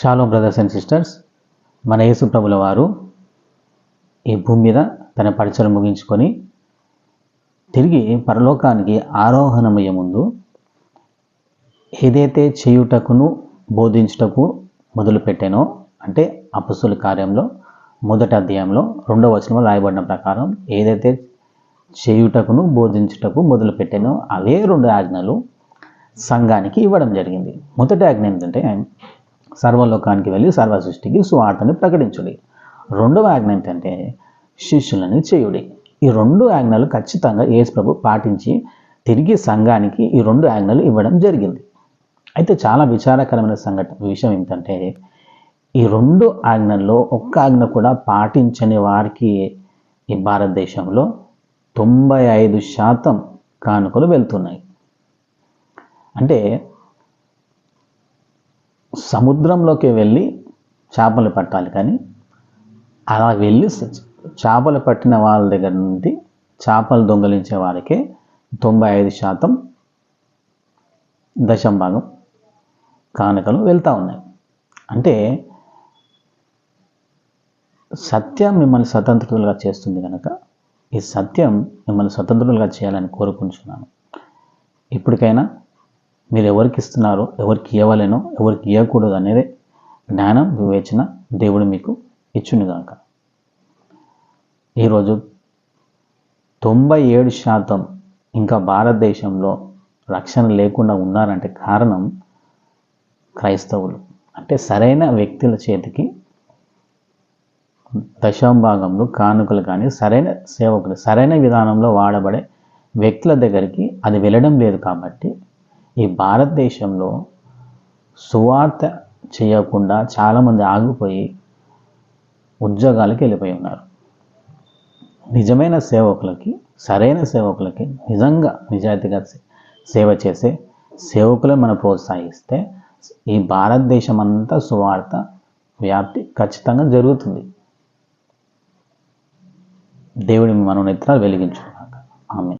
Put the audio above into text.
Shallow brothers and sisters మన యేసు ప్రభుల వారు ఈ భూమి మీద తన పరిచయం ముగించుకొని తిరిగి పరలోకానికి ఆరోహణమయ్యే ముందు ఏదైతే చేయుటకును బోధించుటకు మొదలుపెట్టానో అంటే అపస్సుల కార్యంలో మొదటి అధ్యాయంలో రెండవ వచనంలో రాయబడిన ప్రకారం ఏదైతే చేయుటకును బోధించుటకు మొదలుపెట్టానో అవే రెండు ఆజ్ఞలు సంఘానికి ఇవ్వడం జరిగింది. మొదటి ఆజ్ఞ ఏంటంటే సర్వలోకానికి వెళ్ళి సర్వ సృష్టికి సువార్తని ప్రకటించుడి. రెండవ ఆజ్ఞ ఏంటంటే శిష్యులని చేయుడి. ఈ రెండు ఆజ్ఞలు ఖచ్చితంగా యేసు ప్రభు పాటించి తిరిగి సంఘానికి ఈ రెండు ఆజ్ఞలు ఇవ్వడం జరిగింది. అయితే చాలా విచారకరమైన సంఘటన విషయం ఏంటంటే ఈ రెండు ఆజ్ఞల్లో ఒక్క ఆజ్ఞ కూడా పాటించని వారికి ఈ భారతదేశంలో తొంభై ఐదు శాతం కానుకలు వెళ్తున్నాయి. అంటే సముద్రంలోకి వెళ్ళి చేపలు పట్టాలి కానీ అలా వెళ్ళి చేపలు పట్టిన వాళ్ళ దగ్గర నుండి చేపలు దొంగలించే వారికే తొంభై ఐదు శాతం దశం భాగం కానుకలు వెళ్తూ ఉన్నాయి. అంటే సత్యం మిమ్మల్ని స్వతంత్రులుగా చేస్తుంది కనుక ఈ సత్యం మిమ్మల్ని స్వతంత్రులుగా చేయాలని కోరుకుంటున్నాను. ఇప్పటికైనా మీరు ఎవరికి ఇస్తున్నారో ఎవరికి ఇవ్వలేనో ఎవరికి ఇవ్వకూడదు అనేది జ్ఞానం వివేచన దేవుడు మీకు ఇచ్చును కనుక ఈరోజు తొంభై ఏడు శాతం ఇంకా భారతదేశంలో రక్షణ లేకుండా ఉన్నారంటే కారణం క్రైస్తవులు. అంటే సరైన వ్యక్తుల చేతికి దశాభాగంలో కానుకలు కానీ సరైన సేవకులు సరైన విధానంలో వాడబడే వ్యక్తుల దగ్గరికి అది వెళ్ళడం లేదు కాబట్టి ఈ భారతదేశంలో సువార్త చేయకుండా చాలామంది ఆగిపోయి ఉద్యోగాలకు వెళ్ళిపోయి ఉన్నారు. నిజమైన సేవకులకి సరైన సేవకులకి నిజంగా నిజాయితీగా సేవ చేసే సేవకులను మనం ప్రోత్సహిస్తే ఈ భారతదేశం అంతా సువార్త వ్యాప్తి ఖచ్చితంగా జరుగుతుంది. దేవుడి మనోనేత్రాలు వెలిగించుకున్నాక. ఆమె